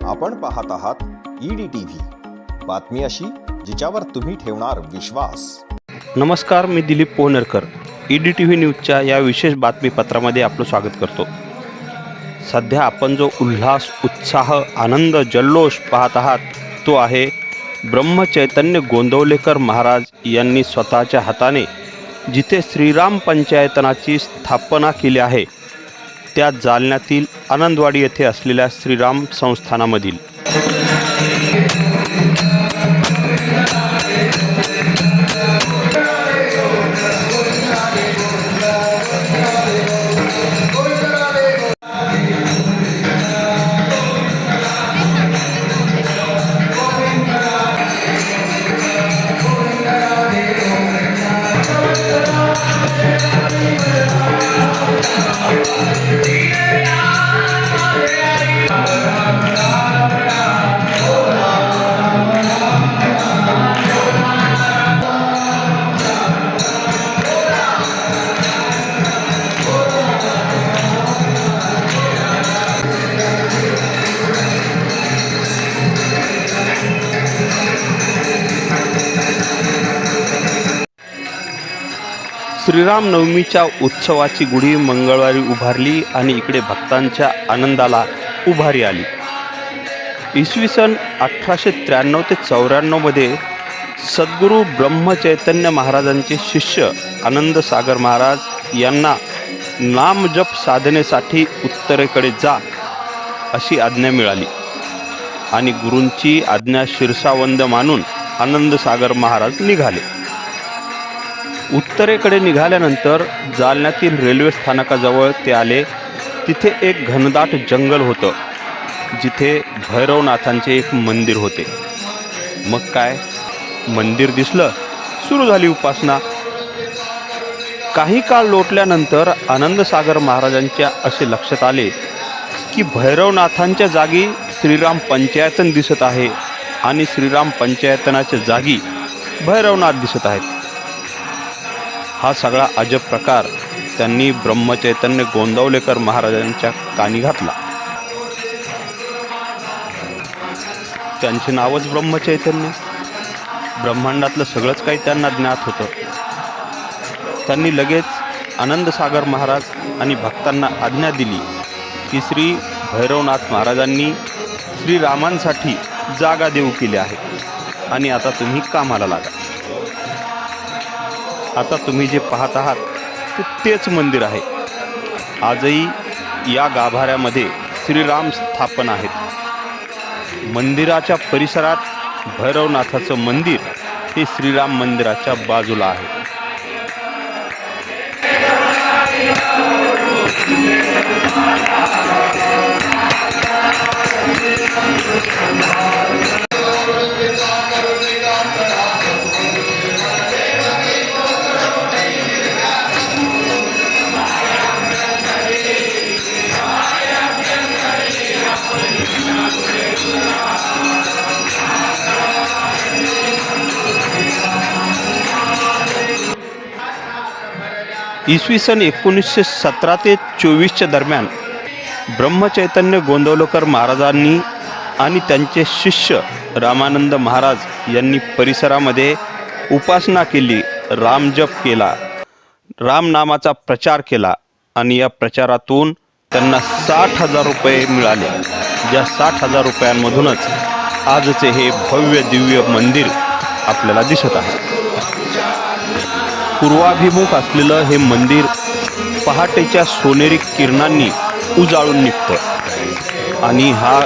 आपण पाहत आहात ईडी टी व्ही बातमी अशी जिच्यावर तुम्ही ठेवणार विश्वास. नमस्कार मी Dilip Pohnerkar. E D T V न्यूजच्या या विशेष बातमीपत्रामध्ये आपलं स्वागत करतो. सध्या आपण जो उल्हास उत्साह आनंद जल्लोष पाहत आहात तो आहे ब्रह्मचैतन्य गोंदवलेकर महाराज यांनी स्वतःच्या हाताने जिथे श्रीराम पंचायतनाची स्थापना केली आहे त्या जालन्यातील आनंदवाडी येथे असलेल्या श्रीराम संस्थानामधील श्रीराम नवमीच्या उत्सवाची गुढी मंगळवारी उभारली आणि इकडे भक्तांच्या आनंदाला उभारी आली. इसवी सन अठराशे त्र्याण्णव ते चौऱ्याण्णवमध्ये सद्गुरू ब्रह्मचैतन्य महाराजांचे शिष्य आनंदसागर महाराज यांना नामजप साधनेसाठी उत्तरेकडे जा अशी आज्ञा मिळाली. आणि गुरूंची आज्ञा शिरसावंद मानून आनंदसागर महाराज निघाले. उत्तरेकडे निघाल्यानंतर जालन्यातील रेल्वे स्थानकाजवळ ते आले. तिथे एक घनदाट जंगल होतं जिथे भैरवनाथांचे एक मंदिर होते. मग काय? मंदिर दिसलं सुरू झाली उपासना. काही काळ लोटल्यानंतर आनंदसागर महाराजांच्या असे लक्षात आले की भैरवनाथांच्या जागी श्रीराम पंचायतन दिसत आहे आणि श्रीराम पंचायतनाच्या जागी भैरवनाथ दिसत आहेत. हा सगळा अजब प्रकार त्यांनी ब्रह्मचैतन्य गोंदवलेकर महाराजांच्या कानी घातला. त्यांचे नावच ब्रह्मचैतन्य. ब्रह्मांडातलं सगळंच काही त्यांना ज्ञात होतं. त्यांनी लगेच आनंदसागर महाराज आणि भक्तांना आज्ञा दिली की श्री भैरवनाथ महाराजांनी श्रीरामांसाठी जागा देऊ केली आहे. आणि आता तुम्ही कामाला लागा. आता तुम्ही जे पाहत आहात ते तेच मंदिर आहे. आजही या गाभाऱ्यामध्ये श्रीराम स्थापन आहेत. मंदिराच्या परिसरात भैरवनाथाचं मंदिर हे श्रीराम मंदिराच्या बाजूला आहे. इसवी सन एकोणीसशे सतरा ते चोवीसच्या दरम्यान ब्रह्मचैतन्य गोंदवलकर महाराजांनी आणि त्यांचे शिष्य रामानंद महाराज यांनी परिसरामध्ये उपासना केली रामजप केला रामनामाचा प्रचार केला आणि या प्रचारातून त्यांना साठ हजार रुपये मिळाले. ज्या साठ हजार रुपयांमधूनच आजचे हे भव्य दिव्य मंदिर आपल्याला दिसत आहे. पूर्वाभिमुख असलेलं हे मंदिर पहाटेच्या सोनेरी किरणांनी उजाळून निघतं. आणि हा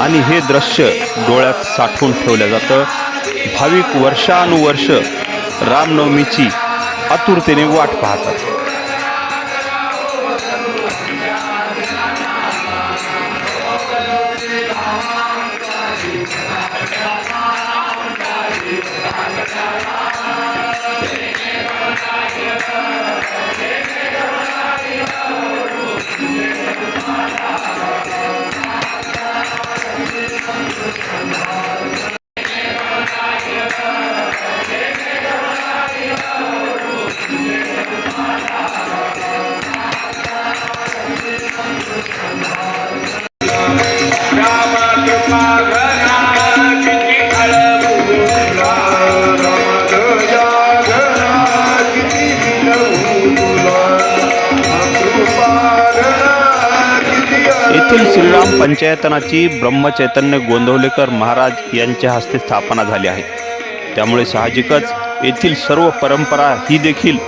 आणि हे दृश्य डोळ्यात साठवून ठेवलं जातं. भाविक वर्षानुवर्ष रामनवमीची आतुरतेने वाट पाहतात. येथील श्रीराम पंचायतनाची ब्रह्मचैतन्य गोंधवलेकर महाराज यांच्या हस्ते स्थापना झाली आहे. त्यामुळे साहजिकच येथील सर्व परंपरा ही देखील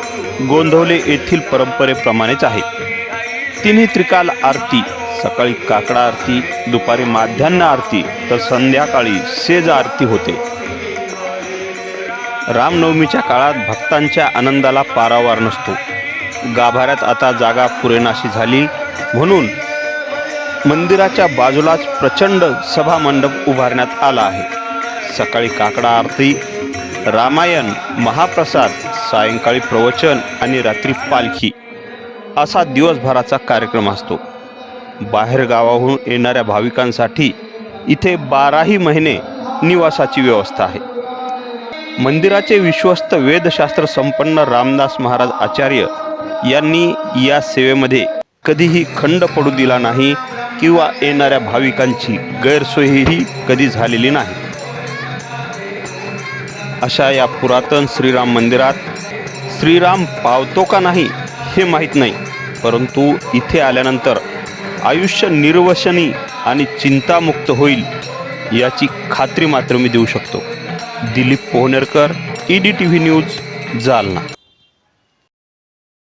गोंधवले येथील परंपरेप्रमाणेच आहे. तिन्ही त्रिकाल आरती सकाळी काकडा आरती दुपारी माध्यान्ह आरती तर संध्याकाळी सेज आरती होते. रामनवमीच्या काळात भक्तांच्या आनंदाला पारावार नसतो. गाभाऱ्यात आता जागा पुरेनाशी झाली. म्हणून मंदिराच्या बाजूलाच प्रचंड सभामंडप उभारण्यात आला आहे. सकाळी काकडा आरती रामायण महाप्रसाद सायंकाळी प्रवचन आणि रात्री पालखी असा दिवसभराचा कार्यक्रम असतो. बाहेर गावाहून येणाऱ्या भाविकांसाठी इथे बाराही महिने निवासाची व्यवस्था आहे. मंदिराचे विश्वस्त वेदशास्त्र संपन्न रामदास महाराज आचार्य यांनी या सेवेमध्ये कधीही खंड पडू दिला नाही किंवा येणाऱ्या भाविकांची गैरसोयही कधी झालेली नाही. अशा या पुरातन श्रीराम मंदिरात श्रीराम पावतो का नाही हे माहीत नाही परंतु इथे आल्यानंतर आयुष्य निर्वशनी आणि चिंतामुक्त होईल याची खात्री मात्र मी देऊ शकतो. Dilip Pohnerkar E D T V news Jalna.